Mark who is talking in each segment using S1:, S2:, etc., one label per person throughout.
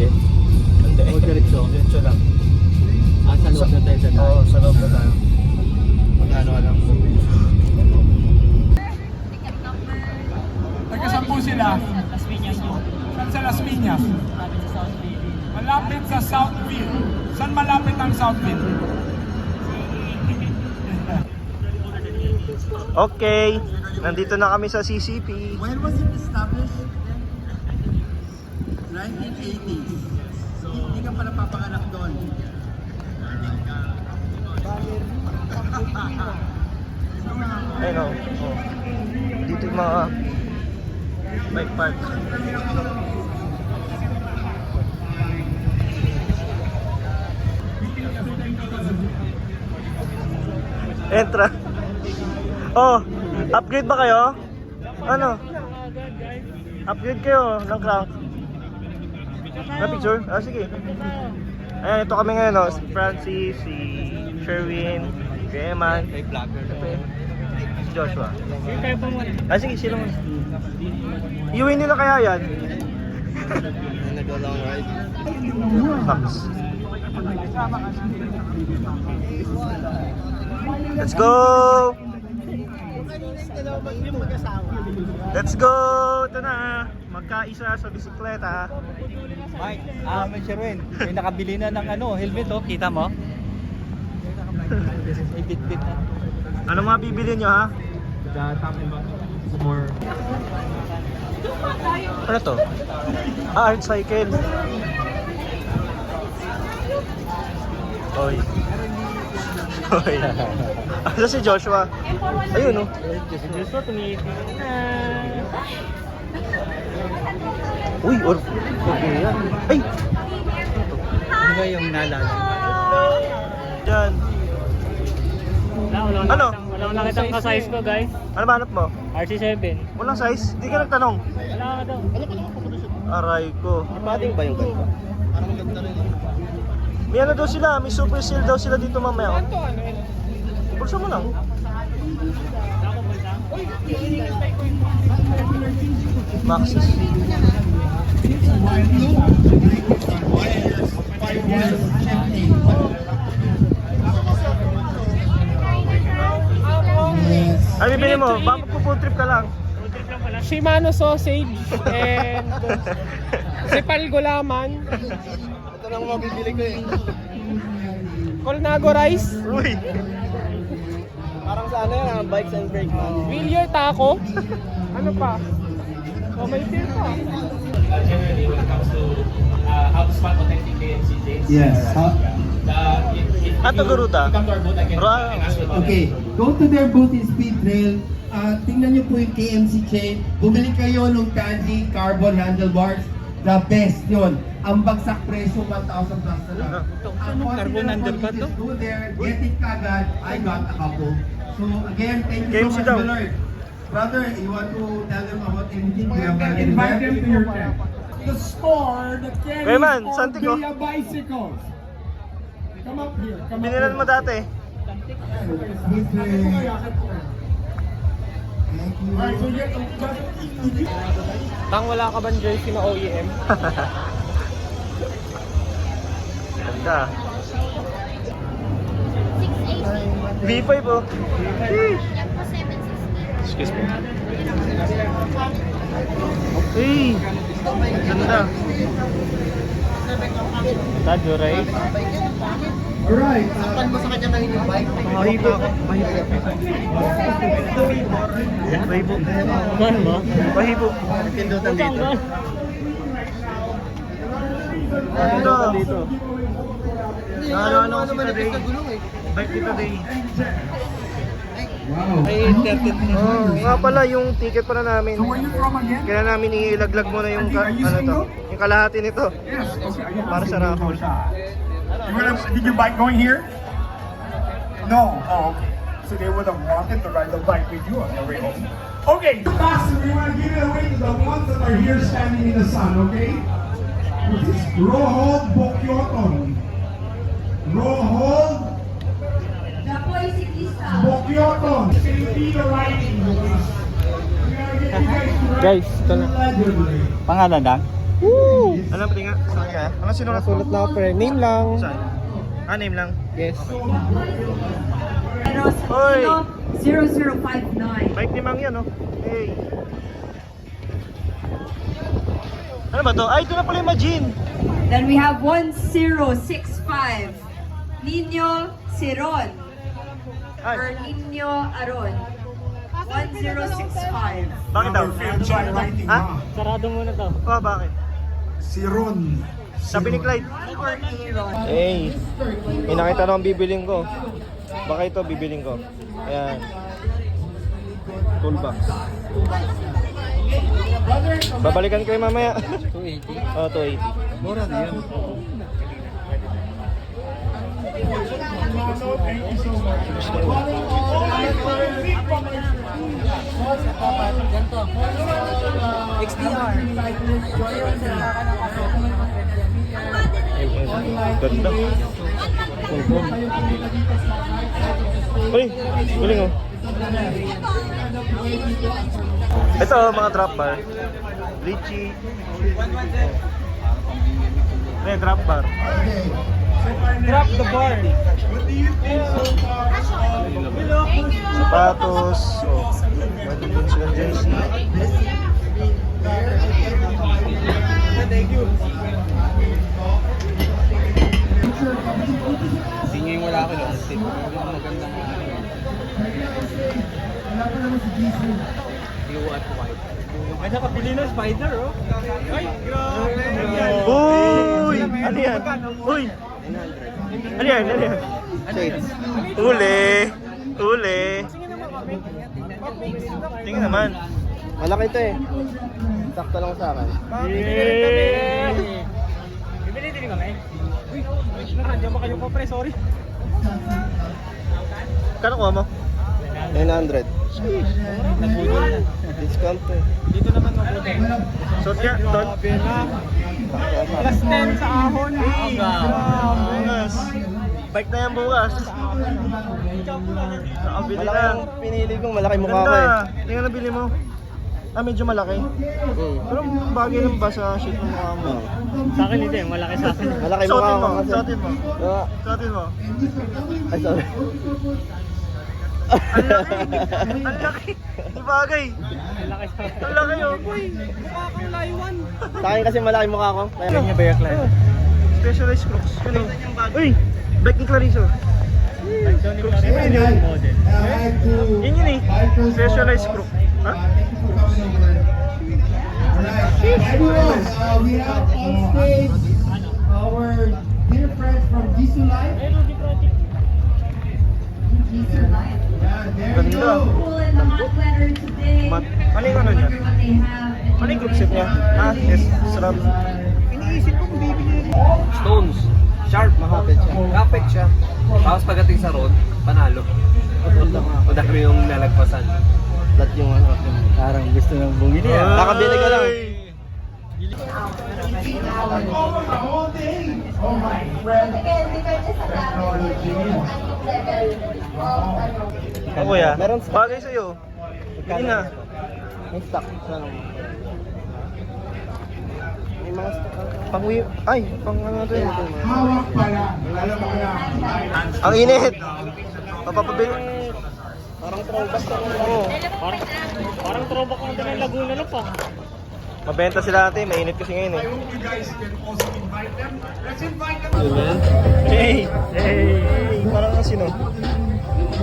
S1: Hindi.
S2: Hindi.
S1: O diretso.
S2: Diretso lang.
S1: Ah, sa loob na tayo sa
S2: Oo,
S1: daan.
S2: sa loob na tayo. Magkano ka lang
S3: Taga saan po sila? Las Piñas po. Saan sa Las Piñas? Malapit sa Southfield. Saan malapit ang Southfield?
S2: Okay, nandito na kami sa CCP.
S4: When was it established? 1980s. Hindi ka pa napapanganak doon.
S2: Ayun. Dito yung mga bike park. Entra. Oh, upgrade ba kayo? Ano? Upgrade kayo ng crank. Na picture? Ah, sige. Ayan, ito kami ngayon, no? Si Francis, si Sherwin, si Eman, si Joshua. Ah, sige, sila muna. Iuwi nila kaya yan?
S1: Nag-long ride.
S2: Max. Let's go! Let's go! Ito na. Magkaisa sa bisikleta.
S1: Mike, ah, may Sherwin. May nakabili na ng ano, helmet oh. Kita mo? May bit-bit na.
S2: Ano mga bibili nyo ha?
S1: More.
S2: Ano to? Ah, art cycle. Oy. Oy. Ano si Joshua? Ayun oh.
S1: Si Joshua, tumitigil na.
S2: Uy, or... Okay yan. Ay!
S1: Ano ba yung naalala?
S2: Diyan.
S5: Wala,
S2: Ano?
S5: Wala akong nakitang ka-size ko, guys.
S2: Ano ba hanap mo?
S5: RC7.
S2: Walang size? Di ka nagtanong.
S5: Wala ka daw.
S2: Aray ko.
S1: Pating ba yung ganito?
S2: May ano daw sila, may super sale daw sila dito mamaya. Pulsa mo lang. Maxis. Ano bibili mo? Baka magpo-food trip ka lang.
S6: Shimano sausage and Sipal Gulaman,
S1: Lang mabibili ko eh.
S6: Colnago Rice,
S2: Uy!
S1: Parang sa ano yan, bikes and brake man.
S6: Villier Taco, ano pa? Oh, may beer pa.
S3: Generally, when it comes to uh, how to spot authentic KMCJs.
S4: Yes.
S3: Uh, if, if
S2: Ato
S3: you
S2: Garuda.
S3: come to our booth, about
S4: Okay, go to their booth in Speed Trail. Ah, tingnan niyo po yung KMC chain. Bumili kayo ng Tandy Carbon Handlebars. The best yun. Ang bagsak presyo, 1,000 plus na lang. Ang
S1: Anong carbon handlebar to?
S4: Go there, get it kagad. I got a couple. So again, thank you
S2: KMC
S4: so much,
S2: daw.
S4: Millard. Brother, you want to tell them about anything? We have
S3: Invite them to your tent.
S6: The store that carries
S2: Hey, man,
S6: all
S2: Santi ko.
S6: Via bicycles. Come up here. Come up
S2: Binilan mo dati.
S4: You
S6: Tang wala ka bang jersey na OEM?
S2: Ganda. V5 oh. Sheesh. Excuse me. Hey! Ganda.
S5: Tadyo, right?
S4: Alright. Uh,
S2: Mahibo. Mahibo. Mahibo.
S5: Ano mo?
S2: Mahibo.
S1: Pindutan dito.
S2: Ganda.
S1: dito.
S2: Ano ano si Taday? Bike ni Taday.
S4: wow.
S1: Ay, 13.
S2: Oh, nga pala yung ticket pala namin.
S3: So where you from again?
S2: Kaya namin ilaglag muna yung ka, ano to, yung kalahati nito.
S3: Yes. Okay.
S2: Para sa raffle.
S3: You have, did you bike going here? No. Oh, okay. So they would have wanted to ride the bike with you on the way home. Okay. Faster, we want to give it away to the ones that are here standing in the sun, okay? This is Rohold Bokyoton. Rohold Bokyoton. Filipino riding. We gotta get you guys
S5: ito na.
S1: Pangalan lang?
S6: Woo!
S2: Ano pati nga? Saan ka? Ano sinulat mo?
S6: Nasulat na ako, pre. Name lang.
S2: Saan? Ah, name lang.
S6: Yes.
S2: Hoy!
S7: 0059.
S2: Bike ni Mang yan, oh. Hey. Ano ba to? Ay, ito na pala yung Majin.
S7: Then we have 1065. Nino Siron. Or Nino Aron. 1065.
S2: bakit daw?
S3: Our field try writing,
S2: Ha?
S3: ha?
S5: Sarado muna to.
S2: Oh, bakit?
S3: Si Ron.
S2: Sabi ni Clyde.
S7: Or Aaron.
S6: Hey, may nakita na akong bibiling ko. Baka ito bibiling ko. Ayan. Toolbox. Babalikan ko yung mamaya.
S5: 280.
S6: oh, 280.
S1: Mura na yan.
S6: Ganda. Uy, galing oh.
S2: Ito, mga drop bar. Richie. May drop bar.
S1: Drop the bar.
S2: Sapatos. Oh, magiging silang jersey.
S1: May nakabili na spider, oh. Ay, grabe.
S2: Uy! Ano yan? Uy! Ano yan? Ano yan? Uli! Uli! Tingin naman.
S6: Malaki ito eh. Sakto lang sa akin.
S5: Yeah! Bibili din kami. Uy, nandiyan ba kayo po, pre? Sorry.
S2: Kano kuha mo?
S6: 900.
S5: Nabudol na.
S6: Discount eh.
S5: Dito naman mabuti.
S2: Suot nga, Don.
S5: Plus 10 sa ahon. Aga.
S2: Bukas. Bike na yan bukas. Nakabili
S6: Malaki
S2: na.
S6: yung pinili kong malaki mukha ko eh.
S2: Tingnan na bili mo. Ah, medyo malaki.
S6: Hmm.
S2: Pero bagay lang ba sa shape ng mukha mo?
S5: Sa akin hindi, malaki sa akin.
S6: Malaki mukha
S2: Suotin
S6: ko
S2: mo,
S6: kasi.
S2: suotin mo.
S6: Ah,
S2: Suotin mo.
S6: Ay, sorry.
S2: Ang laki. Ang laki. Di bagay. Ang laki oh.
S6: Sa akin kasi malaki mukha ko. Kaya
S2: niya ba yung client? Specialized crooks. Ano? Uy! Bike ni Clarice oh. Crooks yun yun yun.
S5: Model.
S2: Yun yun eh. Specialized crook. Ha?
S4: Everyone, uh, we have on stage our dear friends from Jisoo Life.
S2: Ganda. Mat. Ano yung ano niya? Ano yung group set niya? Ah, yes. Sarap.
S8: Stones. Sharp. Mahapit siya. Kapit siya. Tapos pagdating sa road, panalo. Madami yung nalagpasan.
S6: Lahat yung ano.
S5: Parang gusto nang bumili.
S6: Kakabili ko lang.
S2: Ay.
S3: Over the whole Oh my friend.
S2: Ako kuya.
S6: Meron sa-
S2: Bagay sa'yo. Hindi na.
S6: May stock. Ano? May mga stock. Pang Ay, pang ano to yun.
S3: Hawak pala. Alam mo na.
S2: Ang init. Papapabili.
S6: Parang throwback to. Oo.
S5: Parang, parang throwback natin ng Laguna na pa.
S2: Mabenta sila ate. Mainit kasi ngayon eh.
S3: I hope you guys can also invite them. Let's invite them.
S2: Hey! Hey! Parang ang sino?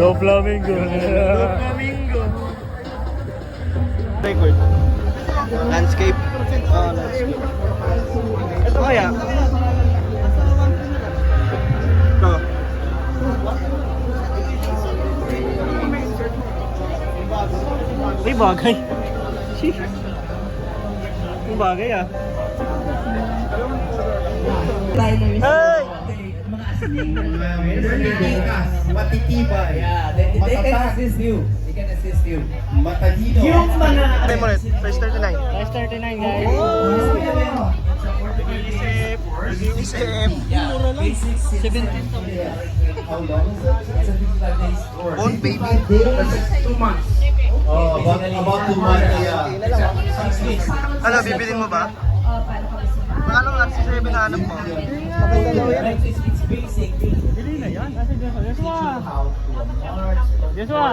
S5: Go Flamingo.
S2: Record.
S6: Landscape. Ah, landscape.
S2: Ito kaya? Ito. Ay, bagay. Ang bagay ah. Hey!
S4: Matitibay.
S9: Yeah, they, they can assist you. They can assist you.
S4: Matalino.
S9: Yung mga
S2: Patay mo ulit. Price 39.
S5: Size 39 guys.
S2: Nag-iisip. Nag-iisip.
S9: yeah, basics 17
S4: How long is it?
S9: It's a 55 days course.
S2: Born baby.
S3: Two months.
S4: Oh, about, about two months,
S9: weeks.
S2: Ano, bibilin mo ba?
S7: Para kami sa
S2: anong RC7 na hanap mo?
S9: It's, it's basic.
S5: Bili na yan. Nasa Joshua. Joshua!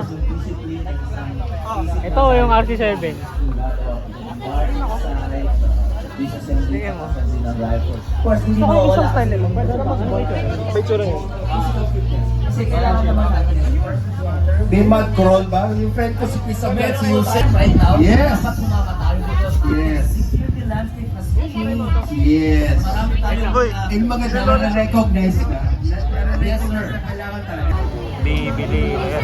S5: Ito yung RC7.
S9: Tingnan mo. Of course, hindi
S5: Gusto ko
S9: mo
S5: yung isang style nila. Pwede naman boy ko.
S2: May tsura niyo.
S9: Kasi kailangan naman natin yung
S4: May mad crawl ba? Yung friend ko si Chris Abet, si Yusef.
S9: right now.
S4: Yes.
S9: Dapat sumakatayo because
S4: Yes. Yes. Yung mga na-recognize ka.
S9: Yes, sir.
S4: Kailangan talaga.
S2: Bibili na.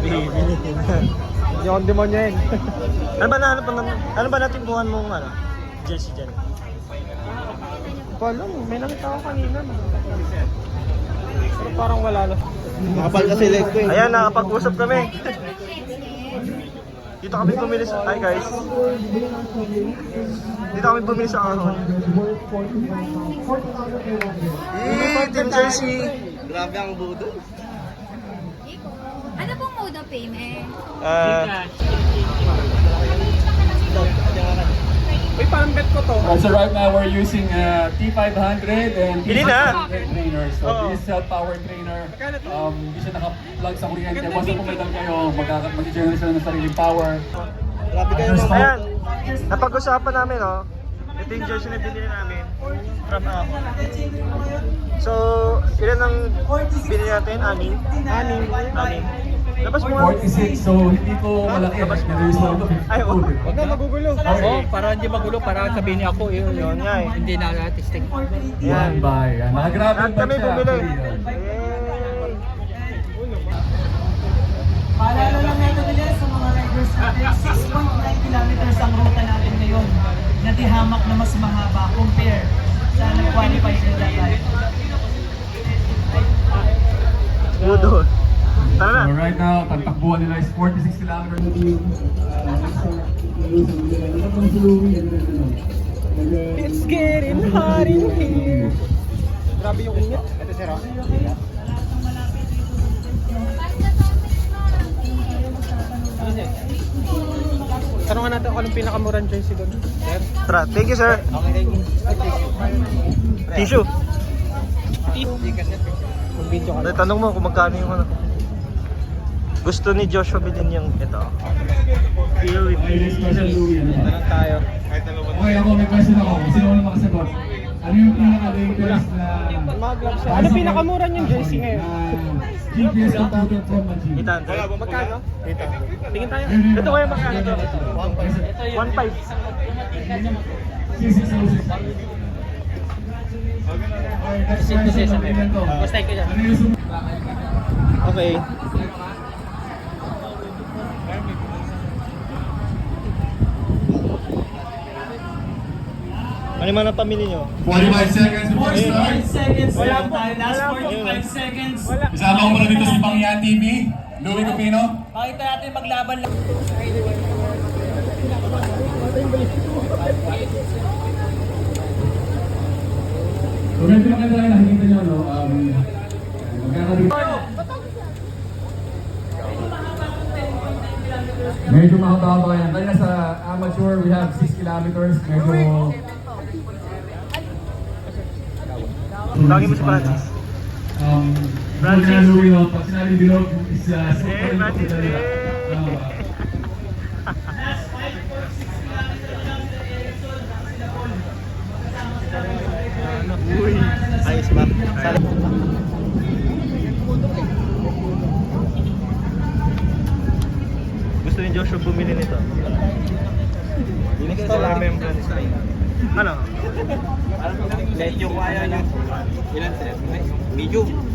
S2: Bibili na yan.
S5: Yung demonyo yun.
S2: Ano ba nahanap mo? Ano ba natin kuhan mong ano? Jersey dyan?
S5: Wala, may nakita ko kanina. Pero parang wala lang.
S2: Makapal kasi leg ko eh. Ayan, nakapag-usap kami. Dito kami bumili sa... Hi guys. Dito kami bumili sa Ahon. Eh, Team Jersey. Grabe ang budo.
S7: Ano pong mode of payment?
S2: Ah,
S5: Uy, parang bet ko to.
S10: Uh, so right now we're using uh, T500 and
S2: Bili na.
S10: T500 trainer. So
S2: Oo.
S10: this is self-powered trainer. Um, hindi siya naka-plug sa kuryente. Once na pumitan kayo, magkaka- mag-generate sila ng sariling power.
S2: grabe kayo. Ayan, napag-usapan namin oh. Ito yung jersey na binili namin from Ahon. So, ilan ang binili natin? Anim? Anim. Anim. Labas mo nga.
S10: 46, so hindi ko malaki. Nag-release lang ito.
S2: Ay, oh.
S5: Huwag na magugulo.
S11: Oo, para hindi magulo, para sabihin niya ako, yun,
S2: Yun nga eh.
S11: Hindi na testing.
S10: Yan by. Yan. Nakagrabe
S2: kami
S10: siya.
S2: bumili.
S10: yan.
S2: Yay!
S12: Paalala lang natin nila sa mga riders natin, 6.9 kilometers ang ruta natin ngayon na di hamak na mas mahaba compare sa nag-qualify sila dati.
S2: Budo.
S10: So right now, tagtakbuhan nila is 46 kilometers.
S5: It's getting hot in here. Grabe yung init. Ito sir oh. Tanungan natin kung anong pinakamurang jersey doon. Sir?
S2: Tara, thank you sir. Tissue.
S5: Kung video ka.
S2: Ay, tanong mo kung magkano yung ano. Gusto ni Joshua bilhin yung ito. Feel
S10: ano?
S5: Tanong tayo.
S10: Okay, ako may question ako. Sino wala makasagot? Ano yung pinaka-latest na
S5: Mga gloves sir. Ano pinakamura yung jersey ngayon?
S10: GPS computer from Majid?
S2: Itan.
S5: Magkano? Dito. Tingin tayo.
S2: Ito kaya magkano to?
S5: Ito yung
S2: 1.5.
S10: 6606. Okay, next question. Tingnan to.
S5: Basta ko dyan.
S10: Ano
S2: man ang pamili nyo?
S10: 45 seconds before start.
S12: 45 seconds
S5: Wala
S12: lang
S5: po.
S12: tayo. Last
S5: Wala po.
S12: 45 seconds.
S5: Wala.
S10: Kasama ko muna dito si Pangyan TV, Louie Cupino.
S12: Pakita natin maglaban lang.
S10: So ganito lang kayo nakikita nyo, no? Um, magkakaroon. Medyo mahaba yan. Kaya sa amateur, we have 6 kilometers. Medyo...
S2: Tawagin mo si Francis.
S10: Um,
S2: Francis.
S10: Louie, no? Pag sinabi bilog, is uh,
S2: Eh, Francis, eh.
S10: Uh,
S2: Uy, ayos ba? Gusto ni Joshua bumili nito. Next na yun. Ano?
S13: Yung kaya niya. Ilan sir? Medium.